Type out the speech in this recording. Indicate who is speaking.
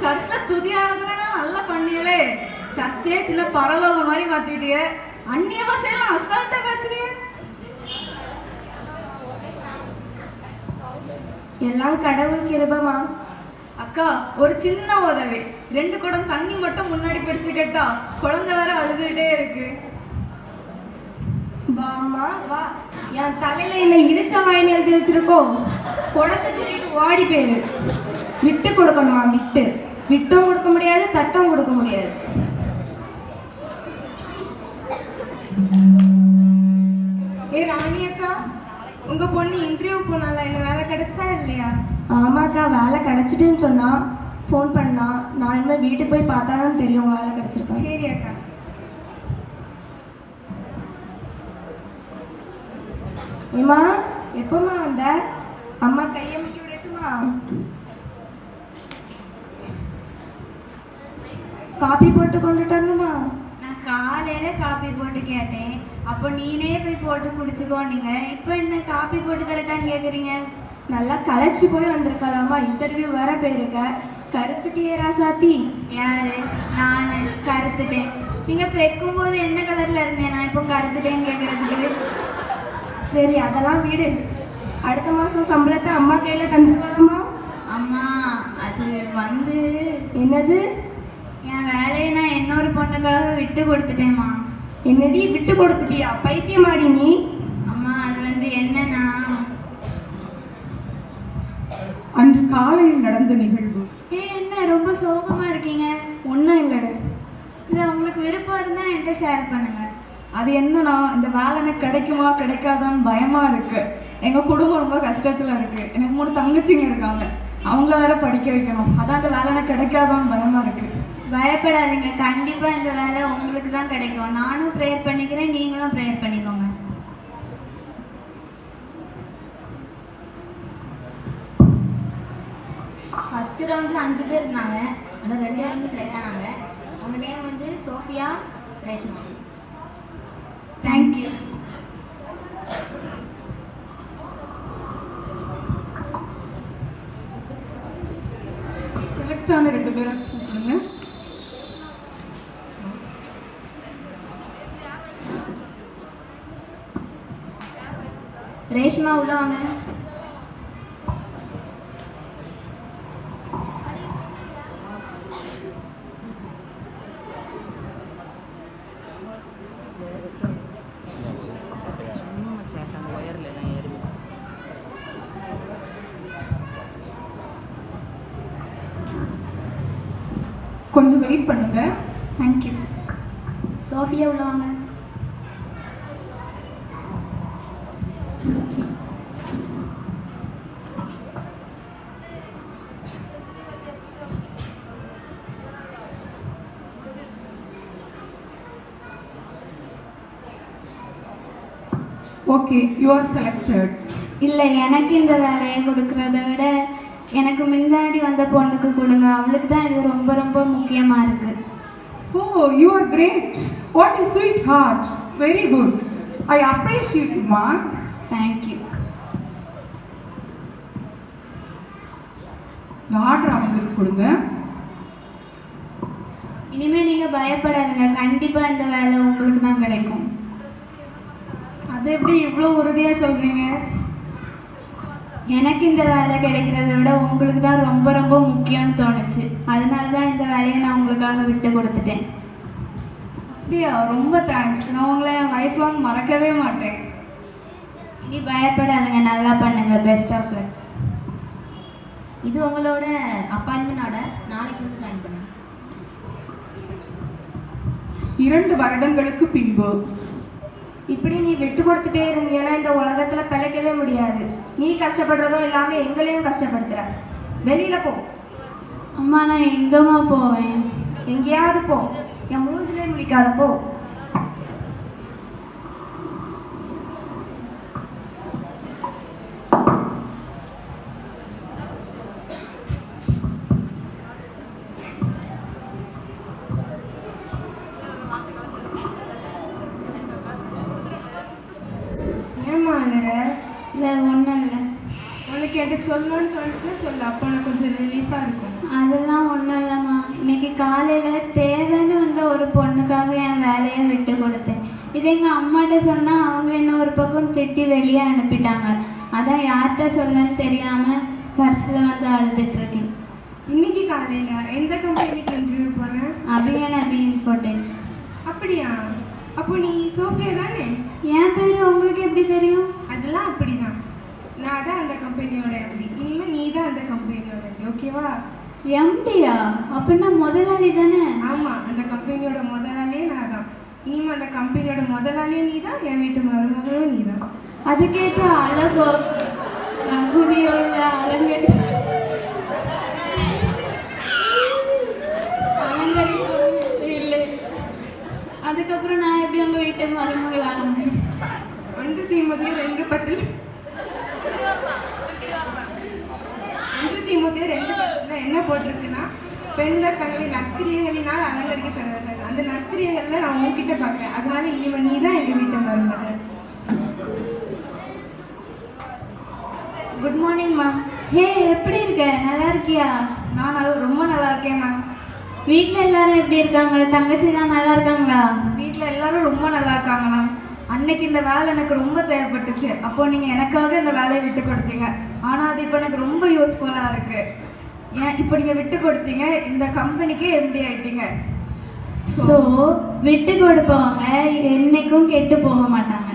Speaker 1: சர்ச்சில் துதி ஆராதனைலாம் நல்லா பண்ணியலே. சர்ச்சே சில பரலோகம் மாதிரி மாத்திட்டியே அந்நிய பாஷையெல்லாம் அசால்ட்டா பேசுறியே
Speaker 2: எல்லாம் கடவுள் கிருபமா?
Speaker 1: அக்கா ஒரு சின்ன உதவி. ரெண்டு குடம் தண்ணி மட்டும் முன்னாடி பிடிச்சு கேட்டா குழந்தை வேற அழுதுகிட்டே இருக்கு.
Speaker 2: வாமா வா. என் தலையில என்ன இடிச்ச வாயின்னு எழுதி வச்சிருக்கோம். குடத்தை தூக்கிட்டு ஓடி போயிரு. விட்டு கொடுக்கணுமா விட்டு? விட்டும் கொடுக்க முடியாது தட்டும் கொடுக்க முடியாது.
Speaker 1: ஏ ராணி அக்கா உங்க பொண்ணு இன்டர்வியூ போனால என்ன வேலை கிடைச்சா இல்லையா?
Speaker 2: ஆமாக்கா வேலை கிடைச்சிட்டுன்னு சொன்னா ஃபோன் பண்ணா. நான் இனிமேல் வீட்டுக்கு போய் பார்த்தா தான் தெரியும் வேலை கிடைச்சிருக்கா.
Speaker 1: சரி அக்கா.
Speaker 2: ஏம்மா எப்போம்மா வந்த? அம்மா கையமைக்கி விடட்டுமா? காப்பி போட்டு கொண்டுட்டு வரணுமா
Speaker 3: நான் காலையில காப்பி போட்டு கேட்டேன். அப்போ நீனே போய் போட்டு குடிச்சுக்கோ நீங்க. இப்போ என்ன காப்பி போட்டு தரட்டான்னு கேக்குறீங்க?
Speaker 2: நல்லா களைச்சி போய் வந்திருக்கலாமா? இன்டர்வியூ வேற போயிருக்க. கருத்துட்டியே ராசாத்தி.
Speaker 3: யாரு? நான். கருத்துட்டேன். நீங்க பெக்கும் போது என்ன கலர்ல இருந்தேன்? நான் இப்போ கருத்துட்டேன்னு கேக்குறதுக்கு.
Speaker 2: சரி அதெல்லாம் விடு. அடுத்த மாதம் சம்பளத்தை அம்மா கையில் தந்துடலாமா
Speaker 3: அம்மா அது வந்து
Speaker 2: என்னது?
Speaker 3: என் வேலையை நான் இன்னொரு பொண்ணுக்காக விட்டு கொடுத்துட்டேம்மா.
Speaker 2: என்னடி விட்டு கொடுத்துட்டியா? பைத்தியமாடி நீ?
Speaker 3: அம்மா அது வந்து என்னன்னா
Speaker 4: அன்று காலையில் நடந்த நிகழ்வு.
Speaker 3: ஏ என்ன ரொம்ப சோகமா இருக்கீங்க?
Speaker 1: ஒன்றும் இல்லைடு.
Speaker 3: இல்லை உங்களுக்கு விருப்பம் இருந்தா என்கிட்ட ஷேர் பண்ணுங்க.
Speaker 1: அது என்னன்னா இந்த வேலை கிடைக்குமா கிடைக்காதான்னு பயமா இருக்கு. எங்க குடும்பம் ரொம்ப கஷ்டத்துல இருக்கு. எனக்கு மூணு தங்கச்சிங்க இருக்காங்க. அவங்கள வேற படிக்க வைக்கணும். அதான் இந்த வேலை கிடைக்காதான்னு பயமா இருக்கு.
Speaker 3: பயப்படாதீங்க. கண்டிப்பா இந்த வேலை உங்களுக்கு தான் கிடைக்கும். நானும் ப்ரேயர் பண்ணிக்கிறேன் நீங்களும் ப்ரேயர் பண்ணிக்கோங்க.
Speaker 5: ஃபர்ஸ்ட் ரவுண்டில் அஞ்சு பேர் இருந்தாங்க. ஆனால் ரெண்டு பேர் வந்து செலக்ட் ஆனாங்க. அவங்க நேம் வந்து சோஃபியா ரேஷ்மா.
Speaker 1: தேங்க்யூ
Speaker 4: செலக்ட் ஆன ரெண்டு பேரை கூப்பிடுங்க
Speaker 5: உள்ள வாங்க.
Speaker 4: கொஞ்சம் வெயிட் பண்ணுங்க.
Speaker 1: தேங்க்யூ
Speaker 5: சோஃபியா உள்ள வாங்க.
Speaker 4: ஓகே யூ ஆர் செலக்டட்
Speaker 3: இல்லை எனக்கு இந்த வேலையை கொடுக்கறத விட எனக்கு முன்னாடி வந்த பொண்ணுக்கு கொடுங்க. அவளுக்கு தான் இது ரொம்ப ரொம்ப முக்கியமாக இருக்கு.
Speaker 4: ஓ you are great what is sweet heart very good I appreciate மா
Speaker 3: தேங்க்யூ
Speaker 4: ஆர்டர் அவங்களுக்கு கொடுங்க.
Speaker 3: இனிமே நீங்கள் பயப்படாதீங்க. கண்டிப்பாக இந்த வேலை உங்களுக்கு தான் கிடைக்கும்.
Speaker 1: அது எப்படி இவ்வளோ உறுதியா சொல்றீங்க?
Speaker 3: எனக்கு இந்த வேலை கிடைக்கிறத விட உங்களுக்கு தான் ரொம்ப ரொம்ப முக்கியம்னு தோணுச்சு. அதனால தான் இந்த வேலையை நான் உங்களுக்காக விட்டு கொடுத்துட்டேன்.
Speaker 1: அப்படியா? ரொம்ப தேங்க்ஸ் நான் உங்களை என் லைஃப் லாங் மறக்கவே மாட்டேன்.
Speaker 3: இனி பயப்படாதீங்க. நல்லா பண்ணுங்க. பெஸ்ட் ஆஃப் லக்
Speaker 5: இது உங்களோட அப்பாயின்மெண்ட் ஆர்டர் நாளைக்கு வந்து ஜாயின் பண்ணுங்க.
Speaker 4: இரண்டு வருடங்களுக்கு பின்பு.
Speaker 2: இப்படி நீ விட்டு கொடுத்துட்டே இருந்தீங்கன்னா இந்த உலகத்துல பிழைக்கவே முடியாது. நீ கஷ்டப்படுறதும் இல்லாம எங்களையும் கஷ்டப்படுத்துற. வெளியில போ.
Speaker 3: அம்மா நான் எங்கம்மா போவேன்?
Speaker 2: எங்கேயாவது போ. என் மூஞ்சிலே முழிக்காத போ.
Speaker 3: இல்லை ஒன்றும் இல்லை.
Speaker 6: உனக்கு என்கிட்ட சொல்லணும்னு தோணுச்சுன்னா சொல்லு. அப்போ எனக்கு கொஞ்சம் ரிலீஃபாக இருக்கும்.
Speaker 3: அதெல்லாம் ஒன்றும் இல்லைம்மா. இன்னைக்கு காலையில் தேவைன்னு வந்த ஒரு பொண்ணுக்காக என் வேலையை விட்டு கொடுத்தேன். இதே எங்கள் அம்மாட்ட சொன்னால் அவங்க என்ன ஒரு பக்கம் திட்டி வெளியே அனுப்பிட்டாங்க. அதான் யார்கிட்ட சொல்லன்னு தெரியாமல் சர்ச்சில் வந்து அழுதுட்டு இருக்கேன்
Speaker 6: இன்னைக்கு காலையில் எந்த கம்பெனிக்கு இன்டர்வியூ போனேன்
Speaker 3: அபியன் அபி இன்ஃபோடெக்
Speaker 6: அப்படியா? அப்போ நீ சோஃபியா தானே?
Speaker 3: என் பேர் உங்களுக்கு எப்படி தெரியும்?
Speaker 6: நான் தான் அந்த கம்பெனியோட எம்டி இனிமேல் நீ தான் அந்த கம்பெனியோட எம்டி ஓகேவா
Speaker 3: எம்டியா அப்படின்னா முதலாளி தானே?
Speaker 6: ஆமாம் அந்த கம்பெனியோட முதலாளியே நான் தான் இனிமேல் அந்த கம்பெனியோட முதலாளியே நீ தான் என் வீட்டு மருமகளும் நீ தான்
Speaker 3: அதுக்கேற்ற அழகோ அலங்கரிப்பு இல்லை. அதுக்கப்புறம் நான் எப்படி உங்கள் வீட்டு மருமகள் ஆரம்பிச்சேன்
Speaker 6: ஒன்று தீமதியோ ரெண்டு பத்தில் ஒன்று தீமதியோ ரெண்டு பத்தில் என்ன போட்டிருக்குன்னா பெண்கள் தங்களை நற்கிரியைகளினால் அலங்கரிக்கப்படுவார்கள். அந்த நற்கிரியைகளில் நான் உன்கிட்ட பார்க்குறேன். அதனால இனிமேல் நீ தான் எங்கள் வீட்டை மருமகள்
Speaker 1: குட் மார்னிங் மேம்
Speaker 3: ஹே எப்படி இருக்க? நல்லா இருக்கியா?
Speaker 1: நான் நல்லா ரொம்ப நல்லா இருக்கேன் மேம்
Speaker 3: வீட்டில் எல்லாரும் எப்படி இருக்காங்க? தங்கச்சிலாம் நல்லா இருக்காங்களா?
Speaker 1: வீட்டில் எல்லாரும் ரொம்ப நல்லா இருக்காங்க மேம் அன்னைக்கு இந்த வேலை எனக்கு ரொம்ப தேவைப்பட்டுச்சு. அப்போ நீங்கள் எனக்காக இந்த வேலையை விட்டு கொடுத்தீங்க. ஆனால் அது இப்போ எனக்கு ரொம்ப யூஸ்ஃபுல்லாக இருக்கு. ஏன் இப்போ நீங்கள் விட்டு கொடுத்தீங்க? இந்த கம்பெனிக்கே எம்டி ஆயிட்டீங்க.
Speaker 3: ஸோ விட்டு கொடுப்பவங்க என்னைக்கும் கெட்டு போக மாட்டாங்க.